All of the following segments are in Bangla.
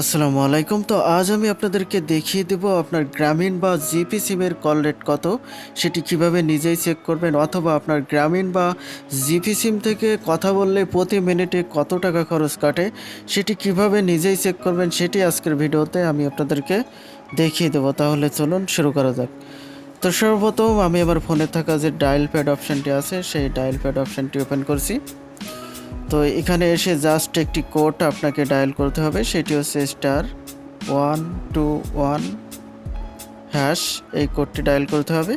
আসসালামু আলাইকুম। তো আজ আমি আপনাদেরকে দেখিয়ে দেব আপনার গ্রামীণ বা জিপি সিমের কল রেট কত, সেটি কীভাবে নিজেই চেক করবেন অথবা আপনার গ্রামীণ বা জিপি সিম থেকে কথা বললে প্রতি মিনিটে কত টাকা খরচ কাটে, সেটি কীভাবে নিজেই চেক করবেন সেটি আজকের ভিডিওতে আমি আপনাদেরকে দেখিয়ে দেবো। তাহলে চলুন শুরু করা যাক। তো সর্বপ্রথম আমি আমার ফোনে থাকা যে ডায়াল প্যাড অপশানটি আছে, সেই ডায়াল প্যাড অপশানটি ওপেন করছি। তো এখানে এসে জাস্ট একটি কোড আপনাকে ডায়াল করতে হবে, সেটি হচ্ছে star one two one hash এই কোডটি ডায়াল করতে হবে।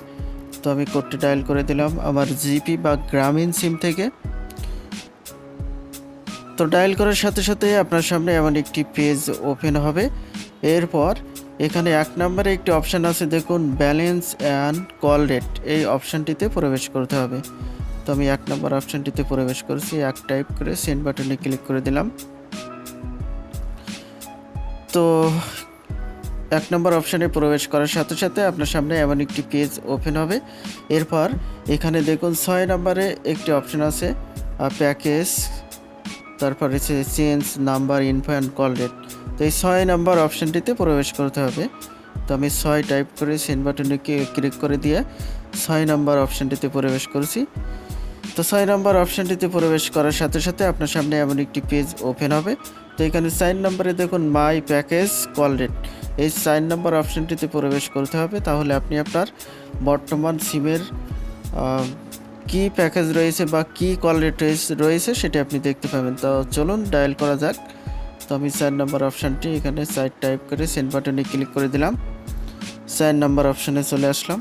তো আমি কোডটি ডায়াল করে দিলাম আমার জিপি বা গ্রামীণ সিম থেকে। তো ডায়াল করার সাথে সাথে আপনার সামনে এমন একটি পেজ ওপেন হবে। এরপর এখানে এক নম্বরে একটি অপশান আছে, দেখুন ব্যালেন্স অ্যান্ড কল রেট এই অপশানটিতে প্রবেশ করতে হবে। তো আমি এক নম্বর অপশানটিতে প্রবেশ করেছি। এক টাইপ করে সেন্ড বাটনে ক্লিক করে দিলাম। তো এক নম্বর অপশানে প্রবেশ করার সাথে সাথে আপনার সামনে এমন একটি পেজ ওপেন হবে। এরপর এখানে দেখুন ছয় নম্বরে একটি অপশান আছে প্যাকেজ তারপর হচ্ছে change number info and call rate তো এই ছয় নাম্বার অপশানটিতে প্রবেশ করতে হবে। তো আমি ছয় টাইপ করে সেন্ড বাটনে ক্লিক করে দিয়ে ছয় নাম্বার অপশানটিতে প্রবেশ করেছি। তো ছয় নম্বর অপশানটিতে প্রবেশ করার সাথে সাথে আপনার সামনে এমন একটি পেজ ওপেন হবে। তো এখানে সাইন নাম্বারে দেখুন, মাই প্যাকেজ কল রেট। এই সাইন নাম্বার অপশানটিতে প্রবেশ করতে হবে। তাহলে আপনি আপনার বর্তমান সিমের কি প্যাকেজ রয়েছে বা কি কল রেট রয়েছে সেটি আপনি দেখতে পাবেন। তো চলুন, ডায়াল করা যাক। তো আমি চার নম্বর অপশানটি এখানে সাইড টাইপ করে সেন্ড বাটনে ক্লিক করে দিলাম। চার নাম্বার অপশানে চলে আসলাম।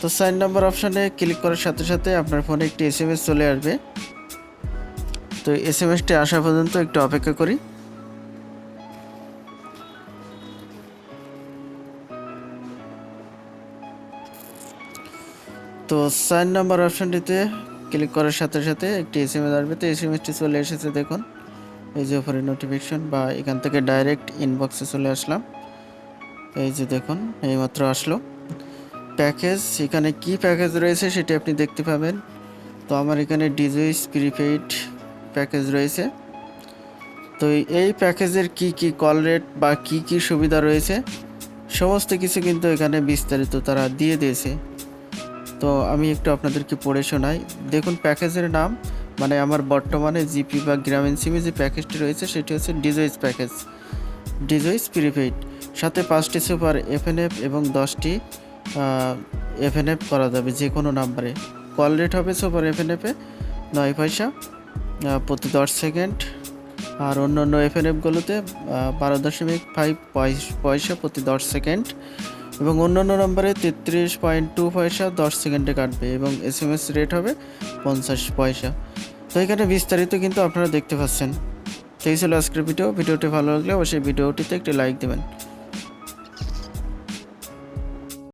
তো সাইন নাম্বার অপশানে ক্লিক করার সাথে সাথে আপনার ফোনে একটি এস এম এস চলে আসবে। তো এস এম এসটি আসা পর্যন্ত একটু অপেক্ষা করি। তো সাইন নাম্বার অপশানটিতে ক্লিক করার সাথে সাথে একটি এস এম এস আসবে। তো এস এম এসটি চলে এসেছে দেখুন। এই যে উপরে নোটিফিকেশন বা এখান থেকে ডাইরেক্ট ইনবক্সে চলে আসলাম। এই যে দেখুন, এইমাত্র আসলো। প্যাকেজ এখানে কি প্যাকেজ রয়েছে সেটি আপনি দেখতে পাবেন। তো আমার এখানে ডিজুইস প্রিপেইড প্যাকেজ রয়েছে। তো এই প্যাকেজের কি কি কল রেট বা কি কি সুবিধা রয়েছে, সমস্ত কিছু কিন্তু এখানে বিস্তারিত তারা দিয়ে দিয়েছে। তো আমি একটু আপনাদেরকে পড়ে শোনাই। দেখুন, প্যাকেজের নাম মানে আমার বর্তমানে জিপি বা গ্রামীণ সিমে যে প্যাকেজটি রয়েছে, সেটি হচ্ছে ডিজয়েস প্যাকেজ। ডিজয়েস প্রিপেইড সাথে পাঁচটি সুপার এফএনএফ এবং দশটি এফএনএফ করা যাবে যে কোনো নাম্বারে। কল রেট হবে সুপার এফএনএফে নয় পয়সা প্রতি দশ সেকেন্ড। আর অন্য অন্য এফএনএফগুলোতে বারো দশমিক ফাইভ পয়সা প্রতি দশ সেকেন্ড। এবং অন্য অন্য নম্বরে তেত্রিশ পয়েন্ট টু পয়সা দশ সেকেন্ডে কাটবে এবং এস এম এস রেট হবে পঞ্চাশ পয়সা। তো এখানে বিস্তারিত কিন্তু আপনারা দেখতে পাচ্ছেন। এই ছিল আজকের ভিডিও। ভিডিওটি ভালো লাগলে অবশ্যই ভিডিওটিতে একটি লাইক দেবেন।